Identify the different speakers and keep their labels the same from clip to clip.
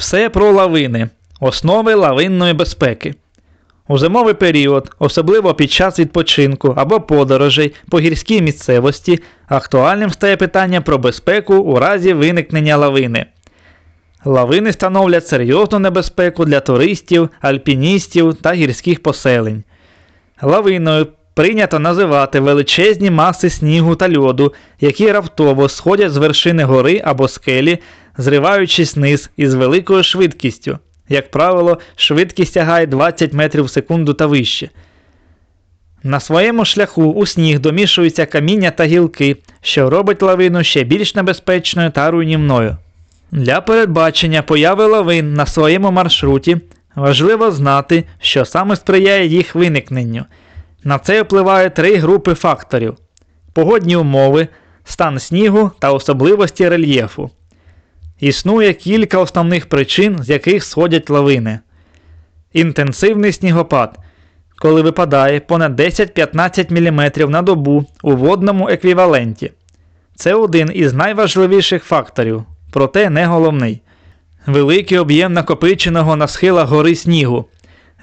Speaker 1: Все про лавини, основи лавинної безпеки. У зимовий період, особливо під час відпочинку або подорожей по гірській місцевості, актуальним стає питання про безпеку у разі виникнення лавини. Лавини становлять серйозну небезпеку для туристів, альпіністів та гірських поселень. Лавиною прийнято називати величезні маси снігу та льоду, які раптово сходять з вершини гори або скелі, зриваючись вниз із великою швидкістю. Як правило, швидкість сягає 20 метрів в секунду та вище. На своєму шляху у сніг домішуються каміння та гілки, що робить лавину ще більш небезпечною та руйнівною. Для передбачення появи лавин на своєму маршруті важливо знати, що саме сприяє їх виникненню. На це впливають три групи факторів: погодні умови, стан снігу та особливості рельєфу. Існує кілька основних причин, з яких сходять лавини. Інтенсивний снігопад, коли випадає понад 10-15 мм на добу у водному еквіваленті. Це один із найважливіших факторів, проте не головний. Великий об'єм накопиченого на схилах гори снігу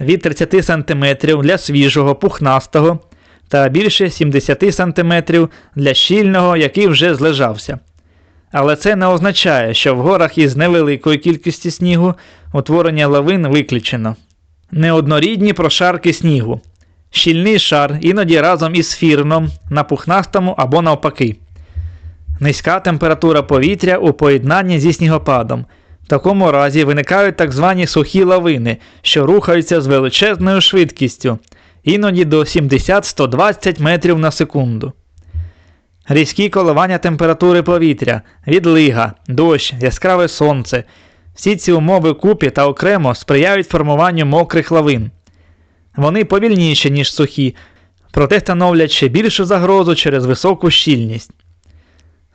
Speaker 1: від 30 см для свіжого пухнастого та більше 70 см для щільного, який вже злежався. Але це не означає, що в горах із невеликою кількістю снігу утворення лавин виключено. Неоднорідні прошарки снігу. Щільний шар іноді разом із фірном на пухнастому або навпаки. Низька температура повітря у поєднанні зі снігопадом. В такому разі виникають так звані сухі лавини, що рухаються з величезною швидкістю, іноді до 70-120 метрів на секунду. Різкі коливання температури повітря, відлига, дощ, яскраве сонце. Всі ці умови купі та окремо сприяють формуванню мокрих лавин. Вони повільніші, ніж сухі, проте становлять ще більшу загрозу через високу щільність.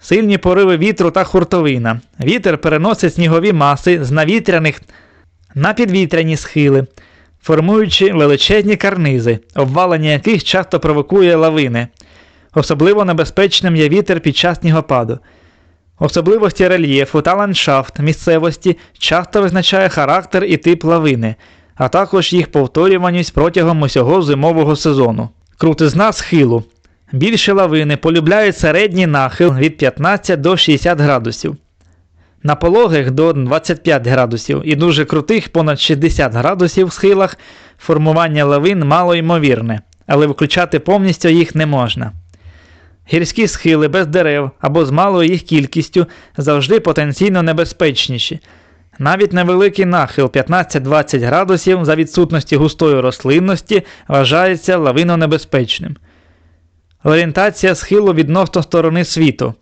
Speaker 1: Сильні пориви вітру та хуртовина. Вітер переносить снігові маси з навітряних на підвітряні схили, формуючи величезні карнизи, обвалення яких часто провокує лавини. Особливо небезпечним є вітер під час снігопаду. Особливості рельєфу та ландшафт місцевості часто визначає характер і тип лавини, а також їх повторюваність протягом усього зимового сезону. Крутизна схилу. Більші лавини полюбляють середній нахил від 15 до 60 градусів. На пологих до 25 градусів і дуже крутих понад 60 градусів схилах формування лавин мало ймовірне, але виключати повністю їх не можна. Гірські схили без дерев або з малою їх кількістю завжди потенційно небезпечніші. Навіть невеликий нахил 15-20 градусів за відсутності густої рослинності вважається лавинонебезпечним. Орієнтація схилу відносно сторони світу.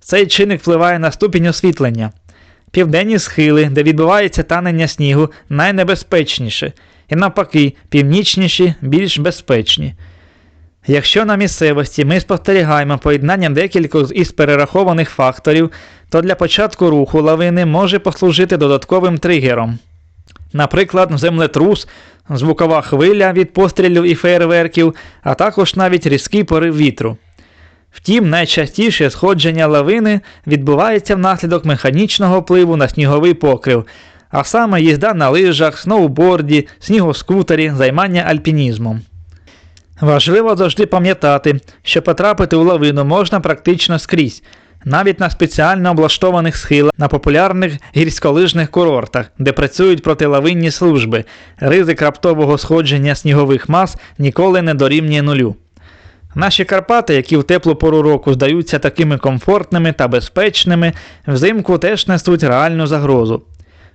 Speaker 1: Цей чинник впливає на ступінь освітлення. Південні схили, де відбувається танення снігу, найнебезпечніші, і навпаки, північніші більш безпечні. Якщо на місцевості ми спостерігаємо поєднання декількох із перерахованих факторів, то для початку руху лавини може послужити додатковим тригером. Наприклад, землетрус, звукова хвиля від пострілів і фейерверків, а також навіть різкий порив вітру. Втім, найчастіше сходження лавини відбувається внаслідок механічного впливу на сніговий покрив, а саме їзда на лижах, сноуборді, снігоскутері, займання альпінізмом. Важливо завжди пам'ятати, що потрапити у лавину можна практично скрізь, навіть на спеціально облаштованих схилах на популярних гірськолижних курортах, де працюють протилавинні служби, ризик раптового сходження снігових мас ніколи не дорівнює нулю. Наші Карпати, які в теплу пору року здаються такими комфортними та безпечними, взимку теж несуть реальну загрозу.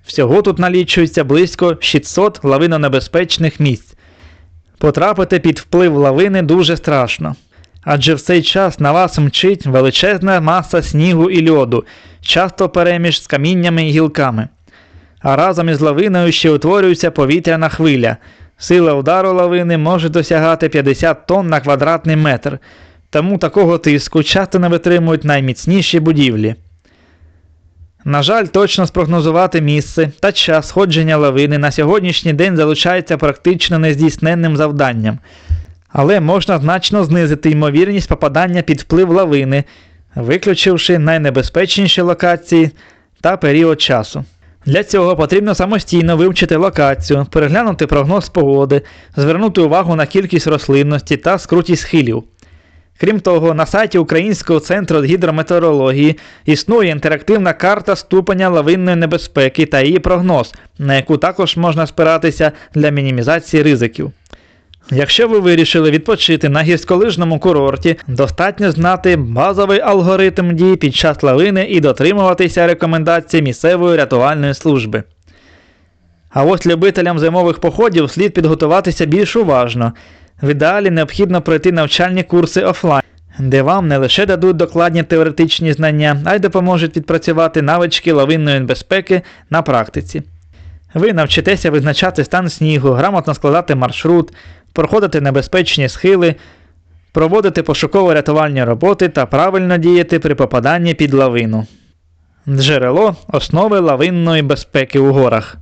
Speaker 1: Всього тут налічується близько 600 лавинонебезпечних місць. Потрапити під вплив лавини дуже страшно. Адже в цей час на вас мчить величезна маса снігу і льоду, часто переміж з каміннями і гілками. А разом із лавиною ще утворюється повітряна хвиля. Сила удару лавини може досягати 50 тонн на квадратний метр, тому такого тиску часто не витримують найміцніші будівлі. На жаль, точно спрогнозувати місце та час сходження лавини на сьогоднішній день залишається практично нездійсненним завданням, але можна значно знизити ймовірність попадання під вплив лавини, виключивши найнебезпечніші локації та період часу. Для цього потрібно самостійно вивчити локацію, переглянути прогноз погоди, звернути увагу на кількість рослинності та скрутість схилів. Крім того, на сайті Українського центру гідрометеорології існує інтерактивна карта ступеня лавинної небезпеки та її прогноз, на яку також можна спиратися для мінімізації ризиків. Якщо ви вирішили відпочити на гірськолижному курорті, достатньо знати базовий алгоритм дій під час лавини і дотримуватися рекомендацій місцевої рятувальної служби. А ось любителям зимових походів слід підготуватися більш уважно. В ідеалі необхідно пройти навчальні курси офлайн, де вам не лише дадуть докладні теоретичні знання, а й допоможуть відпрацювати навички лавинної безпеки на практиці. Ви навчитеся визначати стан снігу, грамотно складати маршрут, проходити небезпечні схили, проводити пошуково-рятувальні роботи та правильно діяти при попаданні під лавину. Джерело основи лавинної безпеки у горах.